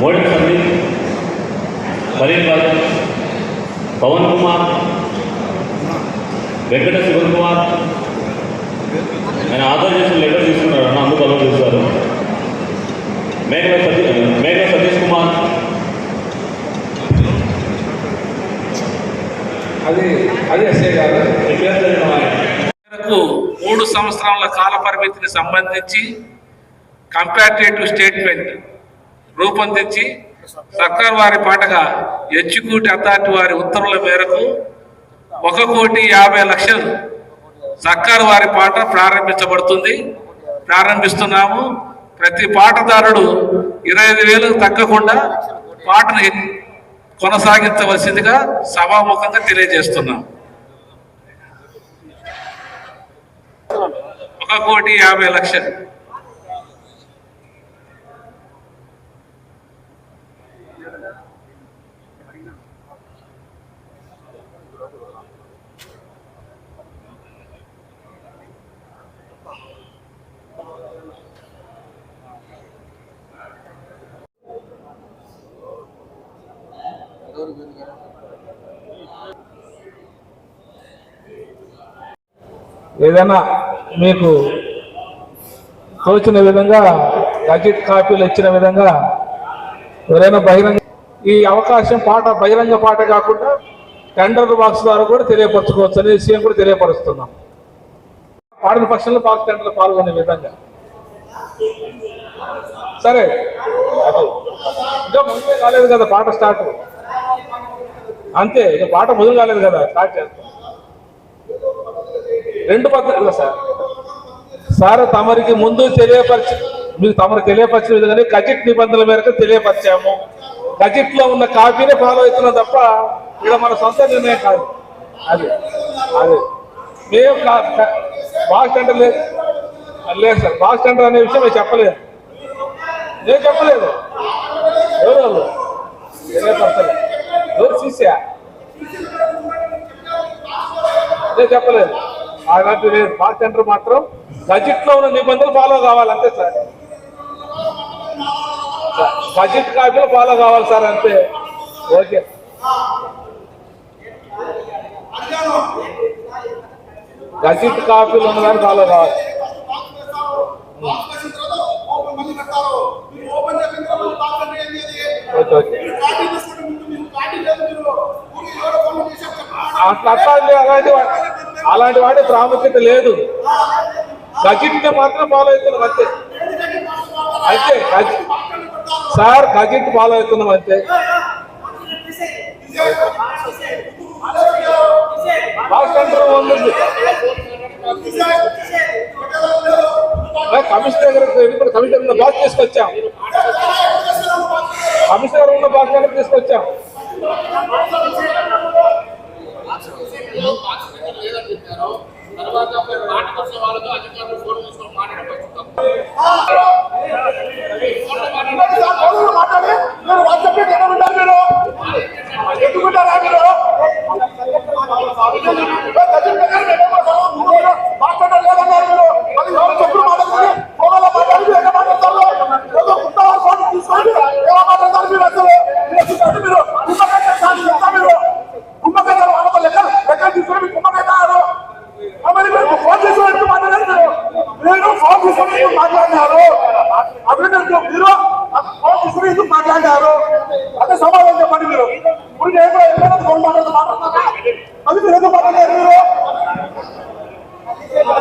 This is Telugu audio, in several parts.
మోడల్ సందీప్ పరీర్ బాబు పవన్ కుమార్ వెంకట శివన్ కుమార్ ఆయన ఆధార్ చేసిన లెటర్ తీసుకున్నారు అన్న అందుకు అలవాటు చేశారు. మేఘన సతీ మేఘన సతీష్ కుమార్. అది మూడు సంవత్సరాల కాల పరిమితిని సంబంధించి కంపారిటేటివ్ స్టేట్మెంట్ రూపొందించి సర్కార్ వారి పాటగా ఎచ్చుకూటి అథారిటీ వారి ఉత్తర్వుల మేరకు ఒక కోటి యాభై లక్షలు సర్కారు వారి పాట ప్రారంభించబడుతుంది. ప్రారంభిస్తున్నాము. ప్రతి పాటదారుడు ఇరవై ఐదు వేలకు తగ్గకుండా పాటను కొనసాగించవలసిందిగా సభాముఖంగా తెలియజేస్తున్నాం. ఒక కోటి యాభై లక్షలు. ఏదైనా మీకు తోచిన విధంగా గజెట్ కాపీలు ఇచ్చిన విధంగా ఎవరైనా బహిరంగ ఈ అవకాశం పాట బహిరంగ పాట కాకుండా టెండర్ బాక్స్ ద్వారా కూడా తెలియపరచుకోవచ్చు అనేది విషయం కూడా తెలియపరుస్తున్నాం. పాడిన పక్షంలో పాత టెండర్లు పాల్గొనే విధంగా. సరే. ఇంకా ముందే కాలేదు కదా పాట స్టార్ట్. అంతే ఇక పాట మొదలు కాలేదు కదా స్టార్ట్ చేస్తాం. రెండు పద్ధతులు సార్. సార్ తమరికి ముందు తెలియపరిచి మీకు తమరు తెలియపరిచిన విధంగానే గజెట్ నిబంధనల మేరకు తెలియపరిచాము. గజెట్లో ఉన్న కాపీనే ఫాలో అవుతున్నాం తప్ప ఇక్కడ మన సొంత నిర్ణయం కాదు. అది. అది. మేము బాక్స్ టెండర్ లేదు. లేదు సార్. బాక్స్ టెండర్ అనే విషయం మేము చెప్పలేదు. నేను చెప్పలేదు. ఎవరు వాళ్ళు? తెలియపరచలేదు ఎవరు చూసా నేను చెప్పలేదు. అలాంటి మా సెంటర్ మాత్రం బడ్జెట్లో ఉన్న నిబంధనలు ఫాలో కావాలి అంతే సార్. బడ్జెట్ కాపీలు ఫాలో కావాలి సార్ అంతే. ఓకే. బడ్జెట్ కాపీలు ఉన్నదాన్ని ఫాలో కావాలి. Okay okay. అట్లా అట్లాంటి అలాంటి వాడి వాటి ప్రాముఖ్యత లేదు. బడ్జెట్ మాత్రం ఫాలో అవుతున్నాం అంతే. అంతే సార్ బడ్జెట్ ఫాలో అవుతున్నాం అంతే. కమిషనర్ గారు ఇప్పుడు కమిషనర్ ఉన్న తీసుకొచ్చాం. కమిషనర్ ఉన్న బాస్ తీసుకొచ్చాం తర్వాత పాట కోసం వాళ్ళతో అధికారులు ఫోన్ తీసుకొని మాట్లాడవచ్చు మాట్లాడి మీరు వాట్సాప్ ఎక్కడుంటారు మీరు ఎందుకుంటారా మీరు గజెట్ ప్రకారం ఏమేమో మీరు మాట్లాడారు లేదన్నారు మీరు అది ఎవరు చెప్పుడు మాట్లాడుతుంది ఫోన్లో మాట్లాడి ఎక్కడ మాట్లాడతారు ఏదో కుట్టాల ఫోన్ తీసుకొని ఎలా మాట్లాడతారు మీరు అసలు మీరు చూడండి మీరు కుమ్మకైతే సార్ చెప్తా మీరు కుమ్మకైతే వాళ్ళతో లెక్క లెక్క తీసుకొని మీరు కుమ్మకైతారు మరి మీరు ఫోన్ చేసి ఎందుకు మాట్లాడారు మీరు నేను ఫోన్ తీసుకొని ఎందుకు మాట్లాడినారు అభినందనలు మీరు ఫోన్ తీసుకొని ఎందుకు మాట్లాడినారు అదే సమాధానం చెప్పండి మీరు ఇప్పుడు నేను కూడా ఎప్పుడైనా ఫోన్ మాట్లాడుతూ మాట్లాడుతున్నా అది మీరు ఎందుకు మాట్లాడారు మీరు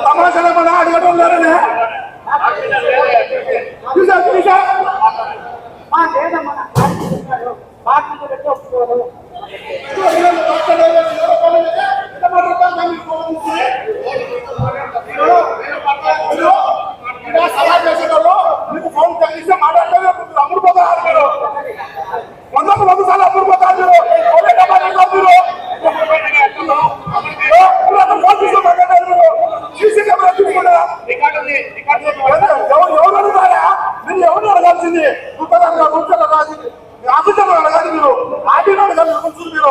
తమాషా ఏమన్నా అడగడం లేరనే చూసా చూసా మా లేదమ్మా బాగా పెట్టి ఒప్పుకోరు మీకు ఫోన్ తెలిస్తే మాట్లాడలేదు అమ్ముడు పోతారు మీరు వందకు వంద సార్లు అప్పుడు పోతారు మీరు ఒకే మాట్లాడతారు మీరు ఫోన్ తీసుకో మాట్లాడారు ఎవరు అడగాల్సింది ఉత్తరంగా కూర్చొని అడగాల్సింది ఆఫీసర్ అడగాలి మీరు ఆర్టీలో అడగాలి మీరు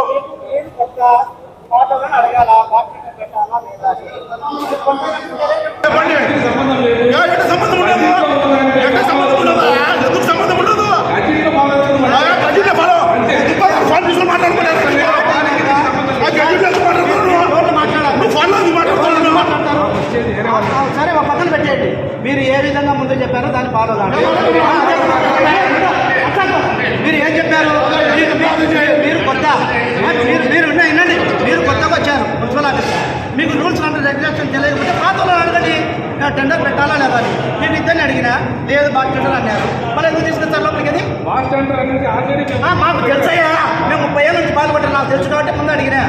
అడగాల బాక్స్ పెట్టాలా లేదా సంబంధం లేదు సంబంధం లేదు మీరు ఏం చెప్పారు? మీకు మీరు- మీరు కొత్త. మీరు మీరు వినండి. మీరు కొత్తగా వచ్చారు మున్సిపల్ ఆఫీసర్ మీకు రూల్స్ అండ్ రెగ్యులేషన్ తెలియకపోతే పాత వాళ్ళని అడగండి. నా టెండర్ పెట్టాలా లేదా అని. మేము ఇద్దరిని అడిగినా లేదు బాగా టెండర్ అన్నారు. మళ్ళీ ఎందుకు తీసుకొస్తారు లోపలికి అది మాకు తెలుసయ్యా. మేము ముప్పై ఏళ్ళ నుంచి పాల్గొంటాం నాకు తెలుసు కాబట్టి ముందు అడిగినా.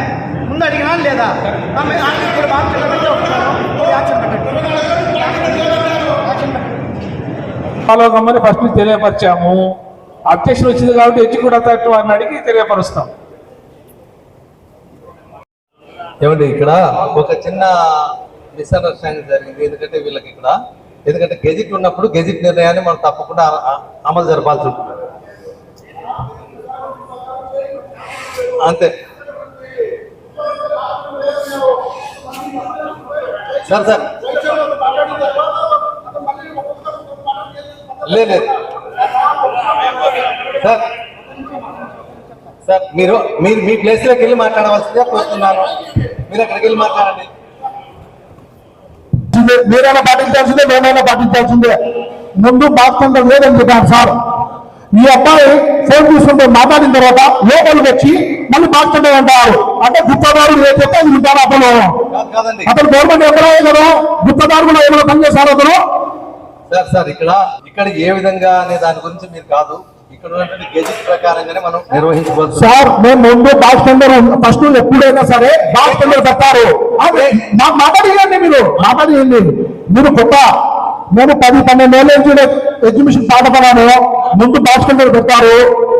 ముందు అడిగినా లేదా? ఇప్పుడు బాగా యాక్షన్ పెట్టండి ఫాలో కమ్మని ఫస్ట్ తెలియపరిచాము. అధ్యక్షుడు వచ్చింది కాబట్టి ఎడ్జి కూడా తట్టు అని అడిగి తెలియపరుస్తాం. ఏమండి ఇక్కడ ఒక చిన్న మిస్అండర్స్టాండింగ్ జరిగింది. ఎందుకంటే వీళ్ళకి ఇక్కడ ఎందుకంటే గెజిట్ ఉన్నప్పుడు గెజిట్ నిర్ణయాన్ని మనం తప్పకుండా అమలు జరపాల్సి ఉంటుంది. అంతే. Sir sir. లేదు. సార్. సార్ మీరు మీరు మీ ప్లేస్లోకి వెళ్ళి మాట్లాడవలసిందే కోరుతున్నాను. మీరు అక్కడికి వెళ్ళి మాట్లాడండి. మీరైనా పాటించాల్సిందే మేమైనా పాటించాల్సిందే. ముందు బాధ్యత లేదని చెప్పారు సార్. ఈ అబ్బాయి ఫోన్ తీసుకుంటే మాట్లాడిన తర్వాత లోపలికి వచ్చి మళ్ళీ బాధ్యత అంటారు. అంటే గుత్తదారు ఏ చెప్తే అది వింటారు అతను. అతను గవర్నమెంట్ ఎంప్లాయే కదా. గుత్తదారు కూడా ఏమైనా పనిచేశారు అతను? సార్ సార్ ఇక్కడ ఇక్కడ ఏ విధంగా అనే దాని గురించి మీరు కాదు. ఇక్కడ ఉన్నటువంటి గెజిట్ ప్రకారంగానే మనం సార్ మేము ముందు బాక్స్ టెండర్ ఫస్ట్ ఎప్పుడైనా సరే బాక్స్ టెండర్ పెట్టారు మాట్లాడియండి మీరు. మాట్లాడియండి మీరు కొత్త నేను పది పన్నెండు ఏళ్ళ నుంచి ఎగ్జిబిషన్ పాటపడాను ముందు బాక్స్ టెండర్ పెట్టారు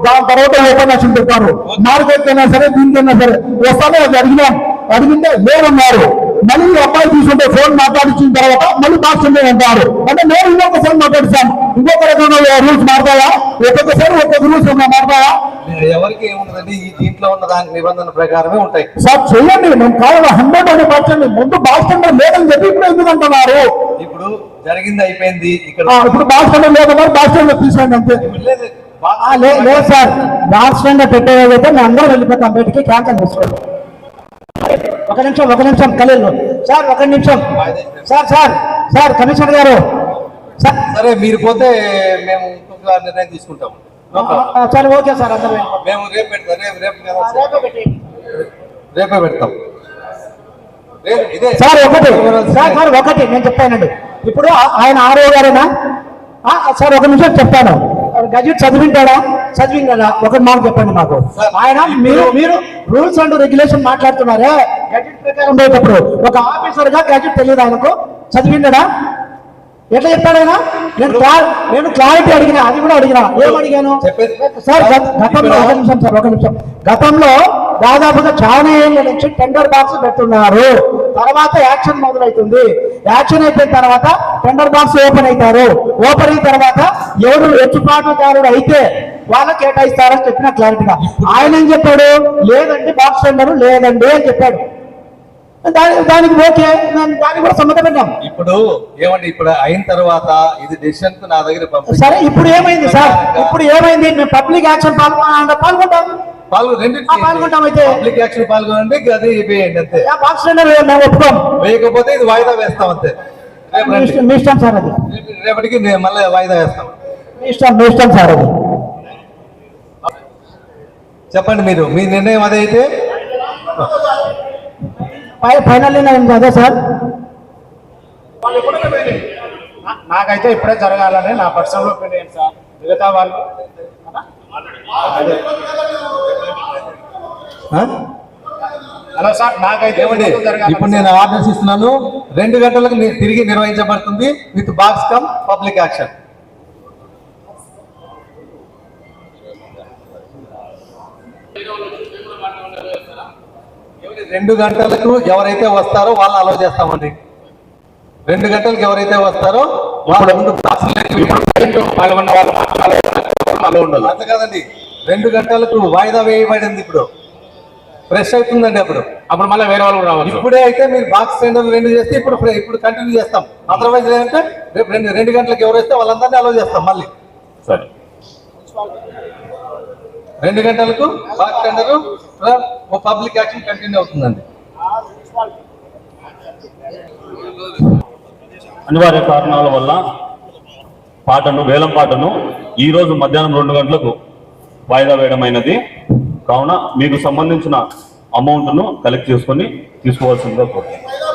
దాని తర్వాత ఉపన్యాసం పెట్టారు మార్కెట్ అయినా సరే దీనికైనా సరే వస్తానే అది అడిగినాం. అడిగిందే లేదన్నారు. మళ్ళీ అబ్బాయి తీసుకుంటే ఫోన్ మాట్లాడించిన తర్వాత మళ్ళీ బాక్స్ టెండర్ అంటారు. అంటే నేను ఇంకొక ఫోన్ మాట్లాడిస్తాను ఇంకొక రకంగా రూల్స్ మారుతాయా? ఒక్కొక్కసారి ఒక్కొక్క రూల్స్ మారుతాయా? ఎవరికి ఏమున్నదండి ఈ దీంట్లో ఉన్న దాని నిబంధన ప్రకారమే ఉంటాయి. సార్ చెయ్యండి. మేము కావాలి? హండ్రెడ్ అని పర్సెంట్ ముందు బాక్స్ టెండర్ లేదని చెప్పి ఇప్పుడు ఎందుకు అంటున్నారు? ఇప్పుడు జరిగింది అయిపోయింది. ఇక్కడ ఇప్పుడు బాక్స్ టెండర్ లేదన్నారు బాక్స్ టెండర్ తీసుకోండి అంతే. లేదు. ఆ, లే- లేదు సార్. బాక్స్ టెండర్ పెట్టేదైతే మేము అందరం వెళ్ళిపోతాం. బయటికి క్యాన్సల్ చేసుకోండి ఒక నిమిషం ఒక నిమిషం ఖలీల్ సార్ ఒక నిమిషం. సార్ సార్ సార్ కమిషనర్ గారు. సార్. సరే మీరు పోతే మేము ఇంకొక నిర్ణయం తీసుకుంటాము. సరే ఓకే సార్ అందరం. మేము రేపు పెడతాం రేపు రేపు రేపే పెడతాం. సార్ ఒకటి. సార్ సార్ ఒకటి. నేను చెప్తానండి. ఇప్పుడు ఆయన ఆరో గారేనా? సార్ ఒక నిమిషం చెప్తాను. గజెట్ చదివింటాడా? చదివిందా? ఒకటి మాట చెప్పండి మాకు. ఆయన మీరు మీరు రూల్స్ అండ్ రెగ్యులేషన్ మాట్లాడుతున్నారే. గజెట్ ప్రకారం పోయేటప్పుడు ఒక ఆఫీసర్గా గజెట్ తెలియదు ఆయనకు? చదివిండడా? ఎట్లా చెప్తాడు ఆయన? నేను నేను క్లారిటీ అడిగినా అది కూడా అడిగినా. ఏం అడిగాను. సార్ గత- గతంలో ఒక నిమిషం సార్ ఒక నిమిషం. గతంలో దాదాపుగా చాలా ఏళ్ళ నుంచి టెండర్ బాక్స్ పెడుతున్నారు తర్వాత యాక్షన్ మొదలవుతుంది. యాక్షన్ అయిపోయిన తర్వాత టెండర్ బాక్స్ ఓపెన్ అవుతారు. ఓపెన్ అయిన తర్వాత ఎవరు ఎచ్చుపాటుదారుడు అయితే వాళ్ళకి కేటాయిస్తారని చెప్పిన క్లారిటీగా ఆయన ఏం చెప్పాడు? లేదండి బాక్స్ టెండర్ లేదండి అని చెప్పాడు. దాని దానికి ఓకే. దానికి కూడా సమ్మతం పెట్టాం. ఇప్పుడు ఏమండి ఇప్పుడు అయిన తర్వాత ఇది డెసిషన్ నా దగ్గర సరే ఇప్పుడు ఏమైంది సార్? ఇప్పుడు ఏమైంది? మేము పబ్లిక్ యాక్షన్ పాల్గొన పాల్గొంటాం. పాల్గొంటాం అయితే. పబ్లిక్ యాక్షన్ పాల్గొనండి అది వేయండి అంతే. ఆ బాక్స్ టెండర్ మేము ఒప్పుకోం. వేయకపోతే ఇది వాయిదా వేస్తాం అంతే. మీ. ఇష్టం- సార్ అది. రేపటికి మళ్ళీ వాయిదా వేస్తాం మీ ఇష్టం మీ ఇష్టం సార్ అది. చెప్పండి మీరు మీ నిర్ణయం అదే అయితే? ఫైనల్ నేను అదే సార్. నాకైతే ఇప్పుడే జరగాలని నా పర్సనల్ ఒపీనియన్ సార్. మిగతా వాళ్ళు ఇప్పుడు నేను ఆర్డర్స్ ఇస్తున్నాను. రెండు గంటలకు తిరిగి నిర్వహించబడుతుంది. With box come public action. రెండు గంటలకు ఎవరైతే వస్తారో వాళ్ళు అలౌ చేస్తామండి. రెండు గంటలకు ఎవరైతే వస్తారో వాళ్ళ ముందు అలా ఉండదు అంత కాదండి రెండు గంటలకు వాయిదా వేయబడింది ఇప్పుడు. ఫ్రెష్ అవుతుందండి అప్పుడు. అప్పుడు మళ్ళీ వేరే వాళ్ళు రావచ్చు. ఇప్పుడే అయితే మీరు బాక్స్ రెండు రెండు చేస్తే ఇప్పుడు ఇప్పుడు కంటిన్యూ చేస్తాం. అదర్వైజ్ ఏంటంటే రేపు రెండు రెండు గంటలకు ఎవరు వస్తే వాళ్ళందరినీ అలౌ చేస్తాం మళ్ళీ. సరే. రెండు గంటలకు box tender public action continue అవుతుందండి. అనివార్య కారణాల వల్ల పాటను వేలం పాటను ఈ రోజు మధ్యాహ్నం రెండు గంటలకు వాయిదా వేయడమైనది. కావున మీకు సంబంధించిన అమౌంట్ను కలెక్ట్ చేసుకొని తీసుకోవాల్సిందిగా కోరుతున్నాను